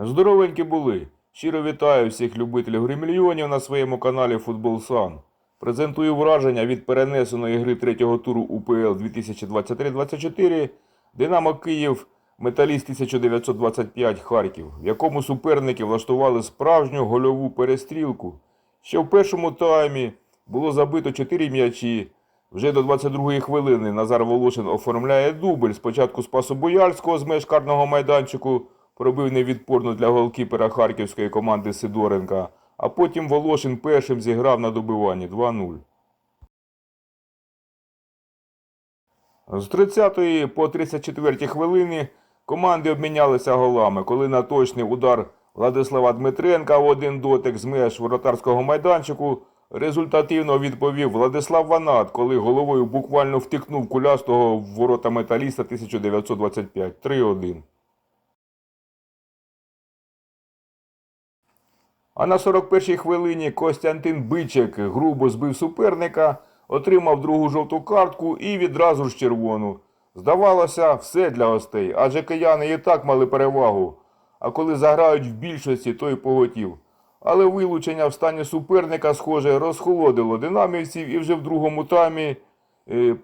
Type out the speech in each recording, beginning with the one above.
Здоровенькі були. Щиро вітаю всіх любителів гри мільйонів на своєму каналі Футбол Сан. Презентую враження від перенесеної гри третього туру УПЛ 2023-24 Динамо Київ Металіст 1925 Харків, в якому суперники влаштували справжню гольову перестрілку. Ще в першому таймі було забито 4 м'ячі. Вже до 22-ї хвилини Назар Волошин оформляє дубль. Спочатку з пасу Бояльського з меж карного майданчику пробив невідпорно для голкіпера харківської команди Сидоренка, а потім Волошин першим зіграв на добиванні 2-0. З 30-ї по 34-й хвилини команди обмінялися голами, коли на точний удар Владислава Дмитренка в один дотик з меж воротарського майданчику результативно відповів Владислав Ванат, коли головою буквально втикнув кулястого в ворота металіста 1925 3-1. А на 41-й хвилині Костянтин Бичек грубо збив суперника, отримав другу жовту картку і відразу ж червону. Здавалося, все для гостей, адже кияни і так мали перевагу. А коли заграють в більшості, то й поготів. Але вилучення в стані суперника, схоже, розхолодило динамівців і вже в другому таймі е,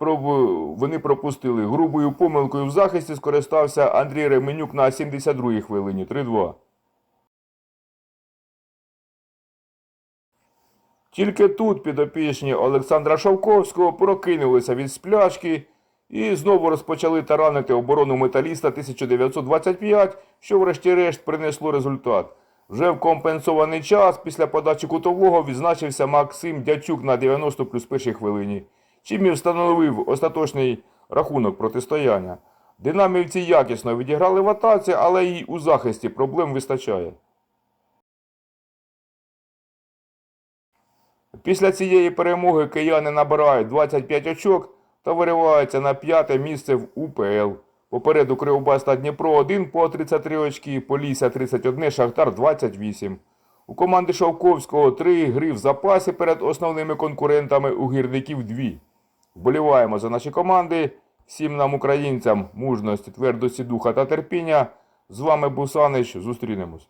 вони пропустили. Грубою помилкою в захисті скористався Андрій Ременюк на 72-й хвилині 3-2. Тільки тут підопічні Олександра Шовковського прокинулися від сплячки і знову розпочали таранити оборону металіста 1925, що врешті-решт принесло результат. Вже в компенсований час після подачі кутового відзначився Максим Дячук на 90 плюс першій хвилині, чим і встановив остаточний рахунок протистояння. Динамівці якісно відіграли в атаці, але й у захисті проблем вистачає. Після цієї перемоги кияни набирають 25 очок та вириваються на п'яте місце в УПЛ. Попереду Кривбас та Дніпро 1 по 33 очки, Полісся 31, Шахтар 28. У команди Шовковського 3 гри в запасі перед основними конкурентами у гірників 2. Вболіваємо за наші команди. Всім нам, українцям, мужності, твердості духа та терпіння. З вами Бусанич. Зустрінемось.